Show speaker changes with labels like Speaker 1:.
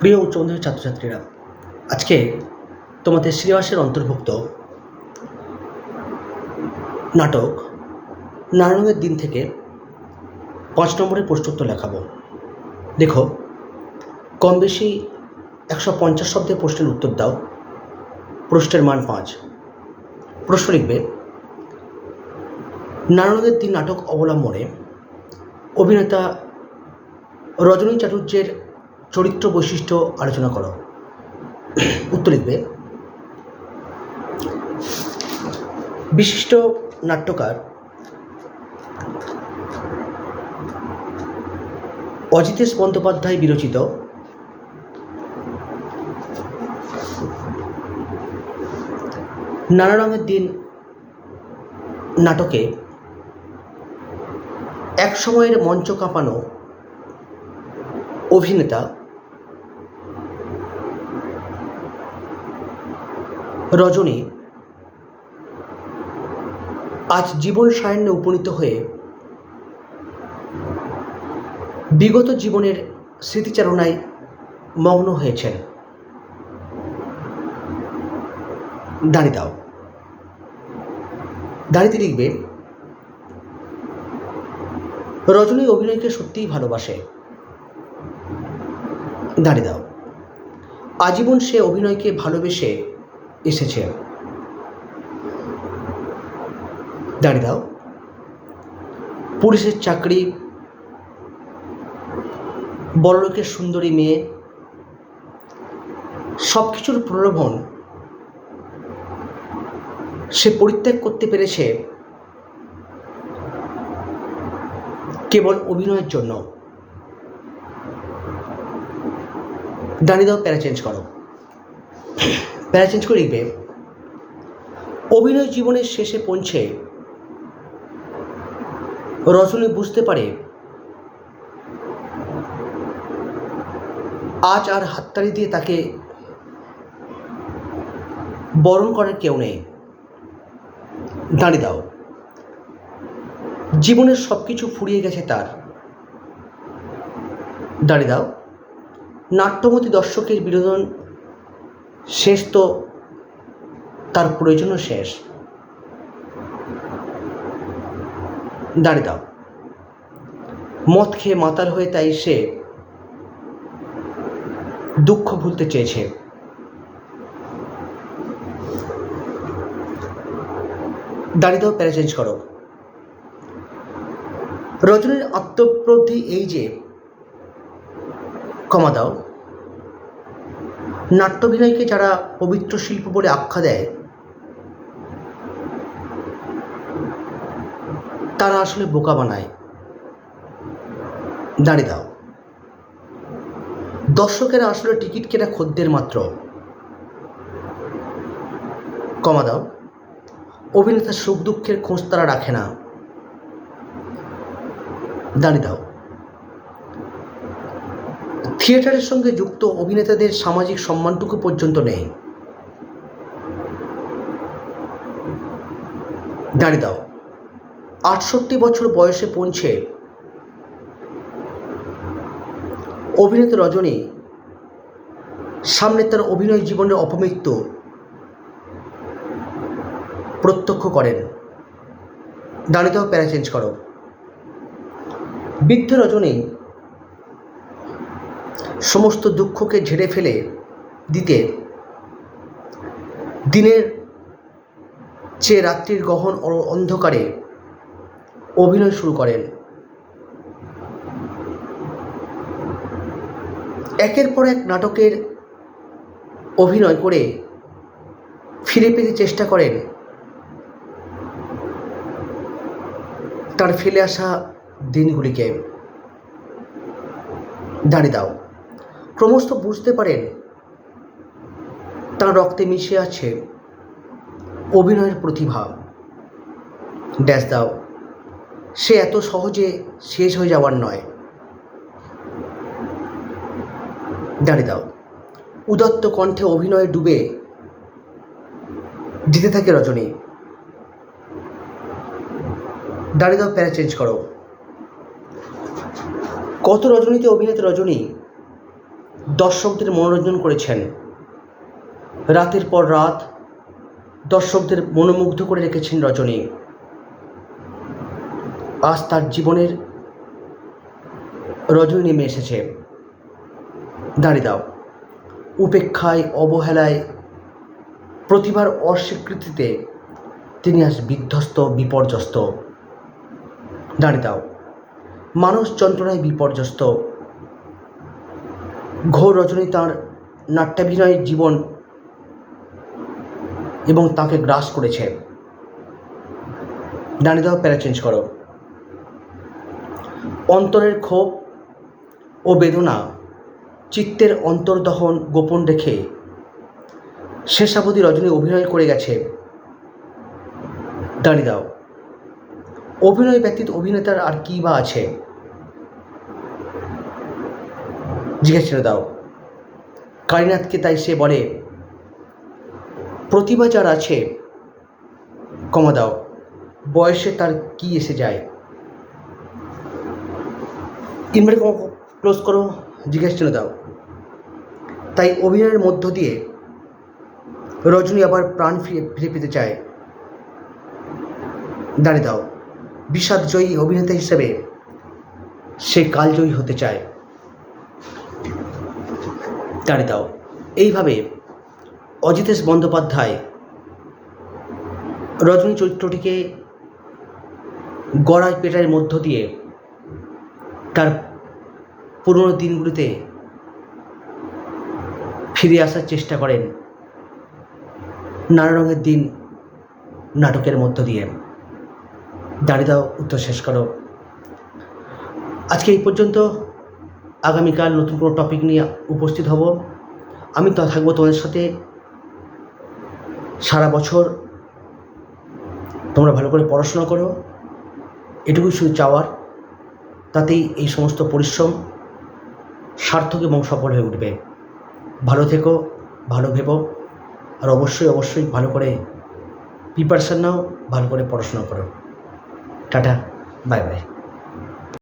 Speaker 1: প্রিয় উচ্চ মাধ্যমিক ছাত্রছাত্রীরা, আজকে তোমাদের সিলেবাসের অন্তর্ভুক্ত নাটক নারায়ণের দিন থেকে পাঁচ নম্বরের প্রশ্নোত্তর লেখাবো। দেখো, কম বেশি একশো পঞ্চাশ শব্দের প্রশ্নের উত্তর দাও। প্রশ্নের মান পাঁচ। প্রশ্ন লিখবে, নারায়ণের দিন নাটক অবলম্বনে অভিনেতা রজনী চাটুর্যের চরিত্র বৈশিষ্ট্য আলোচনা করো। উত্তর লিখবে। বিশিষ্ট নাট্যকার অজিতেশ বন্দ্যোপাধ্যায় বিরচিত। নানা রঙের দিন নাটকে এক সময়ের মঞ্চ কাঁপানো অভিনেতা রজনী আজ জীবন সায়ান্নে উপনীত হয়ে বিগত জীবনের স্মৃতিচারণায় মগ্ন হয়েছেন। দাঁড়িয়ে দাও। দাঁড়িয়ে লিখবে, রজনী অভিনয়কে সত্যিই ভালোবাসে। দাঁড়িয়ে দাও। আজীবন সে অভিনয়কে ভালোবেসে এসেছে। দাঁড়িয়ে দাও। পুলিশের চাকরি। বড়লোকের সুন্দরী মেয়ে। সব কিছুর প্রলোভন। সে পরিত্যাগ করতে পেরেছে। কেবল অভিনয়ের জন্য। দাঁড়িয়ে দাও, প্যারা চেঞ্জ করো। প্যারা চেঞ্জ করে লিখবে, অভিনয় জীবনের শেষে পৌঁছে রজনী বুঝতে পারে, আজ আর হাততালি দিয়ে তাকে বরণ করার কেউ নেই। দাঁড়িয়ে দাও। জীবনের সব কিছু ফুরিয়ে গেছে তার। দাঁড়িয়ে দাও। নাট্যমতী দর্শকের বিনোদন শেষ তো তার প্রয়োজনও শেষ। দাঁড়িয়ে দাও। মদ খেয়ে মাতাল হয়ে তাই সে দুঃখ ভুলতে চেয়েছে। দাঁড়িয়ে দাও, প্যারা চেঞ্জ করো। রজনীর আত্মপ্রদ্ধি এই যে কমা দাও। নাট্যাভিনয়কে যারা পবিত্র শিল্প বলে আখ্যা দেয়, তারা আসলে বোকা বানায়। দাঁড়িয়ে দাও। দর্শকেরা আসলে টিকিট কেনা খদ্দের মাত্র। কমা দাও। অভিনেতার সুখ দুঃখের খোঁজ তারা রাখে না। দাঁড়িয়ে দাও। থিয়েটারের সঙ্গে যুক্ত অভিনেতাদের সামাজিক সম্মানটুকু পর্যন্ত নেই। দাঁড়িয়ে দাও। আটষট্টি বছর বয়সে পৌঁছে অভিনেতা রজনী সামনে তার অভিনয় জীবনের অপমৃত্যু প্রত্যক্ষ করেন। দাঁড়িয়ে দাও, প্যারা চেঞ্জ করো। বৃদ্ধ রজনী সমস্ত দুঃখকে ঝেড়ে ফেলে দিতে। দিনের চেয়ে রাত্রির গহন অন্ধকারে অভিনয় শুরু করেন। একের পর এক নাটকের অভিনয় করে ফিরে পেতে চেষ্টা করেন। তার ফেলে আসা দিনগুলিকে। দাঁড়িয়ে দাও। ক্রমশ বুঝতে পারেন, তার রক্তে মিশে আছে অভিনয়ের প্রতিভা। ড্যাশ দাও। সে এত সহজে শেষ হয়ে যাওয়ার নয়। দাঁড়িয়ে দাও। উদত্ত কণ্ঠে অভিনয়ে ডুবে দিতে থাকে রজনী। দাঁড়িয়ে দাও, প্যারা চেঞ্জ করো। কত রজনীতে অভিনেতা রজনী? দর্শকদের মনোরঞ্জন করেছেন। রাতের পর রাত দর্শকদের মনোমুগ্ধ করে রেখেছেন রজনী। আজ তার জীবনের রজনী নেমে এসেছে। দাঁড়িয়ে দাও। উপেক্ষায়, অবহেলায়, প্রতিভার অস্বীকৃতিতে তিনি আজ বিধ্বস্ত, বিপর্যস্ত। দাঁড়িয়ে দাও। মানুষ যন্ত্রণায় বিপর্যস্ত। ঘোর রজনী তাঁর নাট্যাভিনয় জীবন এবং তাকে গ্রাস করেছে। দাঁড়িয়ে দাও প্যারা চেঞ্জ করো। অন্তরের ক্ষোভ ও বেদনা চিত্তের অন্তর্দহন গোপন রেখে শেষাবধি রজনী অভিনয় করে গেছে। দাঁড়িয়ে দাও অভিনয় ব্যতীত অভিনেতার আর কী বা আছে? জিজ্ঞেস ছেড়ে দাও। কালীনাথকে তাই সে বলে, প্রতিভা যার আছে কমা দাও। বয়সে তার কি এসে যায়? ইনভার্ট ক্লোজ করো, জিজ্ঞেস চিহ্ন দাও। তাই অভিনয়ের মধ্য দিয়ে রজনী আবার প্রাণ ফিরে ফিরে পেতে চায়। দাঁড়িয়ে দাও। বিষাদজয়ী অভিনেতা হিসেবে সে কালজয়ী হতে চায়। দাঁড়িয়ে দাও। এইভাবে অজিতেশ বন্দ্যোপাধ্যায় রজনী চরিত্রটিকে গড়াই পেটার মধ্য দিয়ে তার পুরনো দিনগুলিতে ফিরে আসার চেষ্টা করেন নানা রঙের দিন নাটকের মধ্য দিয়ে। দাঁড়িয়ে দাও, উত্তর শেষ করো। আজকে এই পর্যন্ত আগামীকাল নতুন কোনো টপিক নিয়ে উপস্থিত হব। আমি তো থাকব তোমাদের সাথে সারা বছর। তোমরা ভালো করে পড়াশোনা করো। এটুকুই শুধু চাওয়ার। তাতেই এই সমস্ত পরিশ্রম সার্থক এবং সফল হয়ে উঠবে। ভালো থেকো, ভালো ভেবো। আর অবশ্যই অবশ্যই ভালো করে প্রিপারেশান নাও, ভালো করে পড়াশোনা করো। Tata bye bye